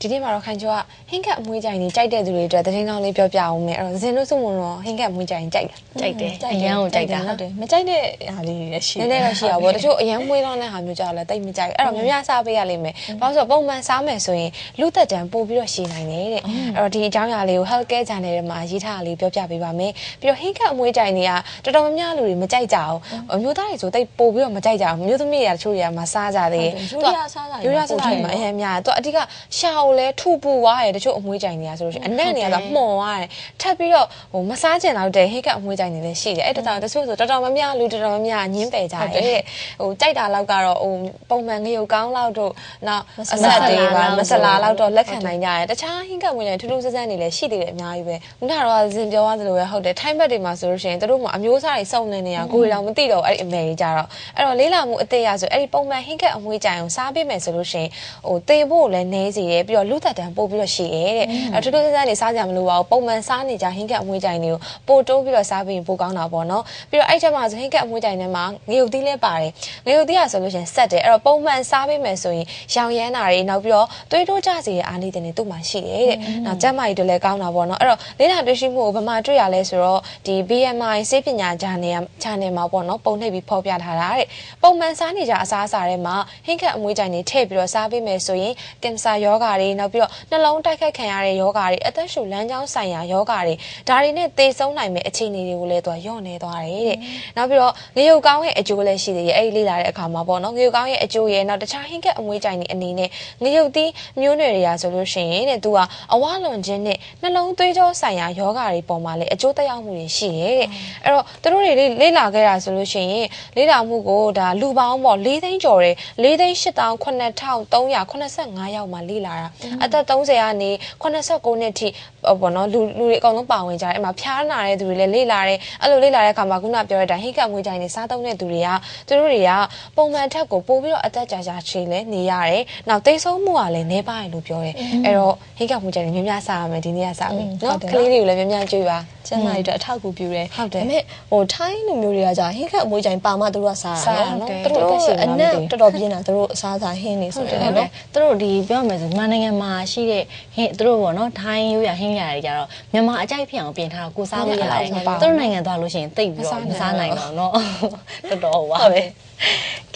ဒီနေ့မှာတော့ခိုင်ကျော်ကဟင်းကက်အမွှေးကြိုင်နေကြိုက်တဲ့သူတွေအတွက်သတင်းကောင်းလေးပြောပြအောင်မယ်အဲ့တော့ဇင်တို့စုမုံတော့ဟင်းကက်အမွှေးကြိုင်ကြိုက်တာကြိုက်တယ်အရန်ကိုကြိုက်တာဟုတ်တယ်မကြိုက်တဲ့ဟာလေးတွေလည်းရှိနည်းနည်းတော့ရှိရပါဘောတချို့အရန်မွေးတော့တဲ့ဟာမျိုးကြောက်လဲတိတ်မကြိုက်ဘူးအဲ့တော့များများစားပေးရလိမ့်မယ်ဘာလို့ဆိုတော့ပုံမှန်စားမယ်ဆိုရင်လူသက်တံပို့ပြီးတော့ရှည်နိုင်တယ်တဲ့အဲ့တော့ဒီအကြောင်းအရာလေးကို health care channel ထဲမှာရေးထားတာလေးပြောပြပေးပါမယ်ပြီးတော့ဟင်းကက်အမွှေးကြိုင်တွေကတော်တော်များများလူတွေမကြိုက်ကြအောင်အမျိုးသားတွေဆိုတိတ်ပို့ပြီးတော့မကြိုက်ကြအောင်မျိုးသမီးတွေကတချို့တွေကမစားကြသေးယူရီးယားစားတာယူရီးယားစားတာတွေမှာအရင်များတယ်သူကအဓိကရှာကိုလဲထူပူသွားတယ်တချို့အမွှေးကြိုင်တွေကဆိုလို့ရှိရင်အနက်နေရတော့မှုန်သွားတယ်ထပ်ပြီးတော့ဟိုမစားကျင်တော့တဲ့ဟိကအမွှေးကြိုင်တွေလည်းရှိတယ်အဲ့ဒါကြောင့်တချို့ဆိုတော်တော်များများလူတော်တော်များများညင်းပယ်ကြတယ်တဲ့ဟိုကြိုက်တာလောက်ကတော့ဟိုပုံမှန်ငရုတ်ကောင်းလောက်တို့နောက်အဆက်တွေပါမဆလာလောက်တော့လက်ခံနိုင်ကြတယ်တခြားဟင်းကမွေးတွေထူးထူးဆန်းဆန်းတွေလည်းရှိသေးတယ်အများကြီးပဲခုနကတော့ဇင်ပြောသွားသလိုပဲဟုတ်တယ်ထိုင်းဘက်တွေမှာဆိုလို့ရှိရင်တို့မှအမျိုးအစားတွေစုံနေနေရကိုယ်တော်မသိတော့အဲ့ဒီအမေကြီးကြတော့အဲ့တော့လေးလာမှုအသေးရဆိုအဲ့ဒီပုံမှန်ဟင်းကအမွေးကြိုင်အောင်စားပေးမယ်ဆိုလို့ရှိရင်ဟိုတေဖို့လည်းနေစီရဲပြီးတော့လူသက်တံပို့ပြီးတော့ရှည်ရဲတဲ့အဲ့ထူးထူးဆန်းဆန်းတွေစားကြမလို့ပါဘူးပုံမှန်စားနေကြဟင်းကအမွေးကြိုင်တွေကိုပို့တိုးပြီးတော့စားပြီးရင်ပိုကောင်းတာပေါ့နော်ပြီးတော့အဲ့ချက်မှာဆိုဟင်းကအမွေးကြိုင်ထဲမှာငရုတ်သီးလည်းပါတယ်ငရုတ်သီးရဆိုလို့ရှိရင်ဆက်တယ်အဲ့တော့ပုံမှန်စားပေးမယ်ဆိုရင်ရောင်ရမ်းတာတွေနောက်ပြီးတော့သွေးတိုးကြစီရဲ့အားနည်းတဲ့နေသူ့မှာရှိတယ်တဲ့နောက်ကျန်းမာရေးတွေလည်းကောင်းတာပေါ့နော်အဲ့တော့လေးလာတွေ့ရှိမှုကိုဘယ်မှာတွေ့ရလဲဆိုတော့ဒီ BMI စေပညာ channel channel မှာပေါ့နော်ပုံနှိပ်ပြီးဖော်ပြထားတာတဲ့ပုံမှန်စားနေကြအစားအစာတွေမှာဟင်းခက်အမွေးကြိုင်တွေထည့်ပြီးတော့စားပေးမယ်ဆိုရင်ကင်ဆာယောဂါတွေနောက်ပြီးတော့နှလုံးတိုက်ခတ်ခံရတဲ့ယောဂါတွေအသက်ရှူလမ်းကြောင်းဆိုင်ရာယောဂါတွေဒါတွေနဲ့သေဆုံးနိုင်မယ့်အခြေအနေတွေကိုလည်းသူကညော့နေသွားတယ်တဲ့နောက်ပြီးတော့ငရုတ်ကောင်းရဲ့အကျိုးလည်းရှိသေးတယ်အဲ့ဒီလေ့လာတဲ့အခါမှာပေါ့နော်ငရုတ်ကောင်းရဲ့အကျိုးရဲ့နောက်တခြားဟင်းခက်အမွေးကြိုင်တွေအနေနဲ့ငရုတ်သီးမျိုးနွယ်တွေကဆိုလို့ရှိရင်တဲ့သူကအဝလွန်ခြင်းနဲ့နှလုံးသွေးကြောဆိုင်ရာယောဂါတွေပေါ်မှာလည်းအကျိုးသက်ရောက်မှုတွေရှိတယ်တဲ့အဲ့တော့သူတို့တွေလေ့လာခဲ့တာဆိုလို့ရှိရင်လေ့လာမှုကိုဒါလူပေါင်းပေါ့၄သိန်းကျော်တယ်၄သိန်း8385ယောက်မှလေ့လာတာအသက်30ကနေ89နှစ်ထိပေါ့နော်လူလူတွေအကုန်လုံးပါဝင်ကြတယ်အဲ့မှာဖျားနာတဲ့သူတွေလည်းလေ့လာတယ်အဲ့လိုလေ့လာတဲ့အခါမှာခုနပြောရတဲ့ဟိကမွေးကြိုင်နေစားသုံးတဲ့သူတွေကသူတို့တွေကပုံမှန်ထက်ကိုပို့ပြီးတော့အသက်ကြာကြာချေလဲနေရတယ်နောက်သိဆုံးမှုကလည်းနေပါတယ်လို့ပြောတယ်အဲ့တော့ဟိကမွေးကြိုင်နေများများစားရမယ်ဒီနေ့ကစားမယ်နော်ကလေးတွေကိုလည်းများများကြွေးပါ ကျန်းမာရေးအတွက်အထောက်အကူပြုတယ်ဟုတ်တယ်ဒါပေမဲ့ဟိုထိုင်းလူမျိုးတွေကကြာဟင်းခက်အမွေးကြိုင်ပါမှသူတို့ကစားစားတာရနော်နော်သူတို့သူတို့အသက်ရှင်အနေနမှာက်မသိဘူးတော်တော်ပြင်းတာသူတို့အစားအစာဟင်းနေဆိုဟုတ်တယ်တယ်နော်သူတို့ဒီပြောမယ်ဆိုမြန်မာနိုင်ငံမှာရှိတဲ့ဟင်းသူတို့ပေါ့နော်ထိုင်းရိုးရဟင်းရတွေကြတော့မြန်မာအကြိုက်ဖြစ်အောင်ပြင်ထားတာကိုစားလို့ရတယ်သူတို့နိုင်ငံသွားလို့ရှိရင်တိတ်ပြီးတော့မစားနိုင်တော့နော်တော်တော်ပါပဲ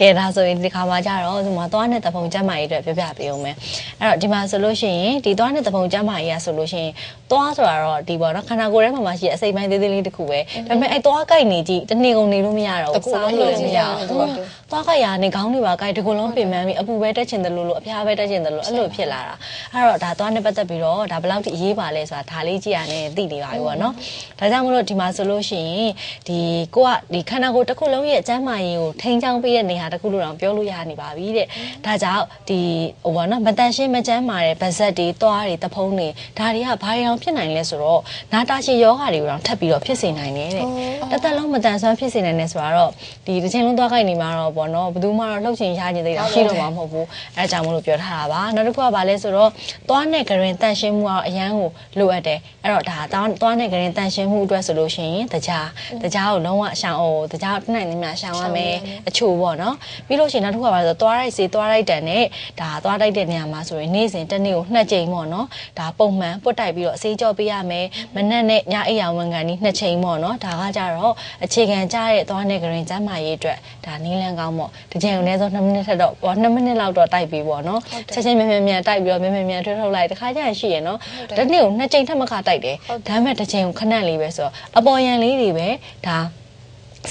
ကဲဒါဆိုရင်ဒီခါမှာကြတော့ဒီမှာသွားတဲ့တပုံကျမ်းမာရေးအတွက်ပြောပြပေးအောင်မယ်အဲ့တော့ဒီမှာဆိုလို့ရှိရင်ဒီသွားတဲ့တပုံကျမ်းမာရေးရဆိုလို့ရှိရင်သွားဆိုတာတော့ဒီပေါ့နော်ခန္ဓာကိုယ်ထဲမှာမှရှိတဲ့အစိမ့်ပိုင်းသေးသေးလေးတစ်ခုပဲဒါပေမဲ့အဲ့သွားကြိုက်နေကြည့်တနေ့ကုန်နေလို့မရတော့ဘူးစားလို့လည်းမရဘူးသွားကြိုက်ရနေခေါင်းတွေပါကြိုက်ဒီကုလုံးပင်ပန်းပြီးအပူပဲတက်ချင်တယ်လို့လို့အဖျားပဲတက်ချင်တယ်လို့အဲ့လိုဖြစ်လာတာအဲ့တော့ဒါသွားနဲ့ပတ်သက်ပြီးတော့ဒါဘယ်လောက်ထိအရေးပါလဲဆိုတာဒါလေးကြည့်ရနေသိနေပါပြီပေါ့နော်ဒါကြောင့်မလို့ဒီမှာဆိုလို့ရှိရင်ဒီကိုကဒီခန္ဓာကိုယ်တစ်ခုလုံးရဲ့အကျန်းမာရေးကိုထိန်းချောင်းပေးတဲ့နေရာတစ်ခုလို့တော့ပြောလို့ရနေပါပြီတဲ့ဒါကြောင့်ဒီဟိုပေါ့နော်မတန်ရှင်းမကျန်းမာတဲ့ဗဇက်တွေသွားတွေတဖုံးတွေဒါတွေကဘာတွေအောင်ဖြစ်နိုင်လဲဆိုတော့နာတာရှည်ယောဂါတွေကိုတော့ထပ်ပြီးတော့ဖြစ်စေနိုင်တယ်တဲ့တစ်သက်လုံးမတန်ဆွမ်းဖြစ်စေနိုင်တယ်ဆိုတာတော့ဒီတစ်ချိန်လုံးသွားခိုက်နေမှာတော့ပေါ့နော်ဘယ်သူမှတော့လှုပ်ချင်ရခြင်းသေးတာရှိတော့မှာမဟုတ်ဘူးအဲဒါကြောင့်မလို့ပြောထားတာပါနောက်တစ်ခုကဘာလဲဆိုတော့သွားနဲ့ကရင်တန်ရှင်းမှုကတော့အရန်ကိုလိုအပ်တယ်အဲ့တော့ဒါသွားနဲ့ကရင်တန်ရှင်းမှုအတွက်ဆိုလို့ရှိရင်တကြားတကြားကိုလုံးဝရှောင်အောင်တကြားတနိုင်နေမှာရှောင်ရမယ်အချို့ပေါ့နော်ပြီးလို့ရှိရင်နောက်တစ်ခုကဘာလဲဆိုတော့သွားရိုက်စေးသွားရိုက်တန်နဲ့ဒါသွားတိုက်တဲ့နေရာမှာဆိုရင်နေ့စဉ်တစ်နေ့ကိုနှစ်ကြိမ်ပေါ့နော်ဒါပုံမှန်ပုတ်တိုက်ပြီးတော့အစေးကြောပေးရမယ်မနက်နဲ့ညအိယာဝန်ခံဒီနှစ်ချိန်ပေါ့နော်ဒါကကြတော့အခြေခံကြတဲ့သွားနဲ့ကရင်ကျမ်းမာရေးအတွက်ဒါနည်းလမ်းကောင်းပေါ့ဒီချိန်ကိုအနည်းဆုံး2မိနစ်ထက်တော့ဟော2မိနစ်လောက်တော့တိုက်ပြီးပေါ့နော်ချက်ချင်းမြန်မြန်မြန်တိုက်ပြီးတော့မြန်မြန်မြန်ထွတ်ထုတ်လိုက်တခါကျရင်ရှိရနော်တစ်နေ့ကိုနှစ်ချိန်ထပ်မခတိုက်တယ်ဒါပေမဲ့တစ်ချိန်ကိုခဏလေးပဲဆိုတော့အပေါ်ယံလေးတွေပဲဒါ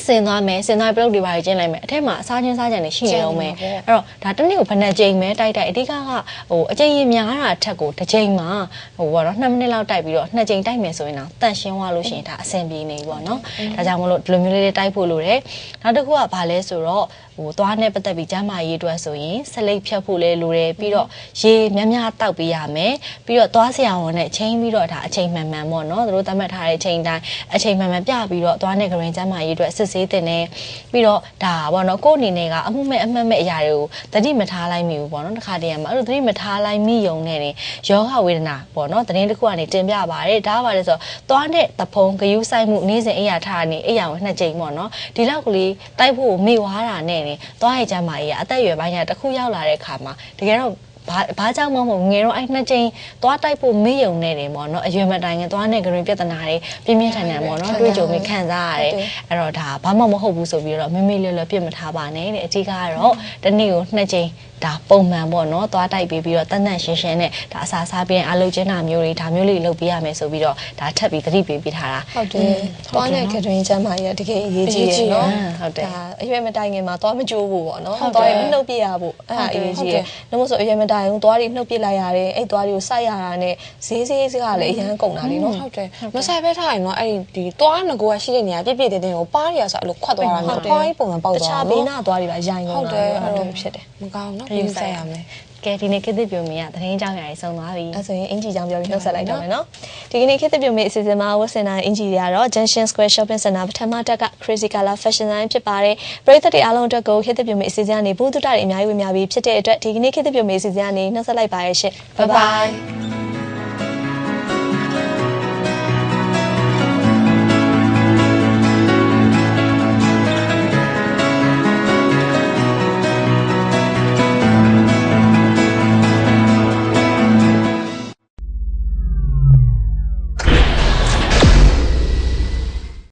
စင်သွားမယ်စင်သွားပြုတ်တွေပါကျင်းလိုက်မယ်အထက်မှာအစားချင်းစားကြံနေရှိနေတော့မယ်အဲ့တော့ဒါတစ်နေ့ကိုဘယ်နှကြိမ်ပဲတိုက်တိုက်အဓိကကဟိုအကြိမ်ရင်များတာအထက်ကိုတစ်ကြိမ်မှာဟိုဘောတော့2မိနစ်လောက်တိုက်ပြီးတော့2ကြိမ်တိုက်မယ်ဆိုရင်တော့တန့်ရှင်းသွားလို့ရှိရင်ဒါအဆင်ပြေနေပြီပေါ့နော်ဒါကြောင့်မလို့ဒီလိုမျိုးလေးတွေတိုက်ဖို့လိုတယ်နောက်တစ်ခုကဘာလဲဆိုတော့ ဟိုသွားနဲ့ပတ်သက်ပြီးကျန်းမာရေးအတွက်ဆိုရင်ဆလိပ်ဖြတ်ဖို့လဲလိုတယ်ပြီးတော့ရေများများတောက်ပေးရမယ်ပြီးတော့သွားဆရာဝန်နဲ့ချိန်ပြီးတော့ဒါအချိန်မှန်မှန်ပေါ့နော်သူတို့သတ်မှတ်ထားတဲ့အချိန်တိုင်းအချိန်မှန်မှန်ပြပြီးတော့သွားနဲ့ကရင်ကျန်းမာရေးအတွက်စစ်ဆေးတင်နေပြီးတော့ဒါပေါ့နော်ကိုယ့်အနေနဲ့ကအမှုမဲ့အမှတ်မဲ့အရာတွေကိုတတိမထားလိုက်မိဘူးပေါ့နော်တစ်ခါတည်းမှာအဲ့လိုတတိမထားလိုက်မိယုံနဲ့နေယောဂဝေဒနာပေါ့နော်တရင်တစ်ခုကနေတင်ပြပါတယ်ဒါကပါလဲဆိုတော့သွားနဲ့တဖုံဂယုဆိုင်မှုနေ့စဉ်အိယာထားနေအိယာကိုနှစ်ကြိမ်ပေါ့နော်ဒီလောက်ကလေးတိုက်ဖို့မိဝါတာနဲ့နေသွားရဲ့ကျမ်းမာရေးကအသက်အရွယ်ပိုင်းကတစ်ခုရောက်လာတဲ့အခါမှာတကယ်တော့ ဘာဘာကြောင့်မှမဟုတ်ငယ်တော့အဲ့နှစ်ချိန်သွားတိုက်ဖို့မေ့ယုံနေတယ်ပေါ့နော်အရွယ်မတိုင်ခင်သွားနေကြရင်ပြဿနာတွေပြင်းပြင်းထန်ထန်ပေါ့နော်တွေ့ကြုံပြီးခံစားရတယ်အဲ့တော့ဒါဘာမှမဟုတ်ဘူးဆိုပြီးတော့မေမေလေးလေးပြစ်မထားပါနဲ့တဲ့အကြီးကတော့တနေ့ကိုနှစ်ချိန်ဒါပုံမှန်ပေါ့နော်သွားတိုက်ပြီးပြီးတော့တန်တန်ရှင်းရှင်းနဲ့ဒါအစာစားပြီးအလုပ်ကျင်းတာမျိုးတွေဒါမျိုးလေးလုပ်ပေးရမယ်ဆိုပြီးတော့ဒါထပ်ပြီးသတိပေးပေးထားတာဟုတ်တယ်။သွားတဲ့ကတွင်ချမ်းမာရတကယ်အရေးကြီးရယ်နော်ဟုတ်တယ်ဒါအရွယ်မတိုင်ခင်မှာသွားမကြိုးဖို့ပေါ့နော်။သွားရင်မနှုတ်ပြရဖို့အဲ့ဒါအရေးကြီးရယ်။လို့မဆိုအရွယ်မတိုင်ဘူးသွားပြီးနှုတ်ပြလိုက်ရတယ်။အဲ့သွားတွေကိုစိုက်ရတာနဲ့ဈေးဈေးစကားလည်းအရန်ကုန်တာလीနော်ဟုတ်တယ်မဆိုင်ပဲထားရင်တော့အဲ့ဒီဒီသွားငကိုကရှိတဲ့နေရာပြည့်ပြည့်တဲ့တဲ့ကိုပါးရဆိုအဲ့လိုခွတ်သွားတာမျိုးပွားကြီးပုံစံပေါက်တသွားခြားတာဘေးနော်နာသွားတွေပါရိုင်ကုန်ဟုတ်တတာယ်အဲ့အဲ့လိုလိုဖြစ်တယ်မကောင်းတော့ပြင်ဆက်ရမယ် ကဲဒီနေ့ခေတ်သစ်ပြုံမီကသတင်းကြောင်းရာကြီးဆုံးသွားပြီအဲ့ဆိုရင်အင်ဂျီကြောင့်ပြောပြီးနှုတ်ဆက်လိုက်တော့မယ်နော်ဒီကနေ့ခေတ်သစ်ပြုံမေအစီအစဉ်မှာဝတ်ဆင်တဲ့အင်ဂျီတွေကတော့ Junction Square Shopping Center ပထမတက်က Crazy Color Fashion Line ဖြစ်ပါတယ်ပရိသတ်တွေအားလုံးအတွက်ကိုခေတ်သစ်ပြုံမေအစီအစဉ်ကနေဘူးတုတတွေအများကြီးဝင်များပြီးဖြစ်တဲ့အတွက်ဒီကနေ့ခေတ်သစ်ပြုံမေအစီအစဉ်ကနေနှုတ်ဆက်လိုက်ပါရရှင် bye bye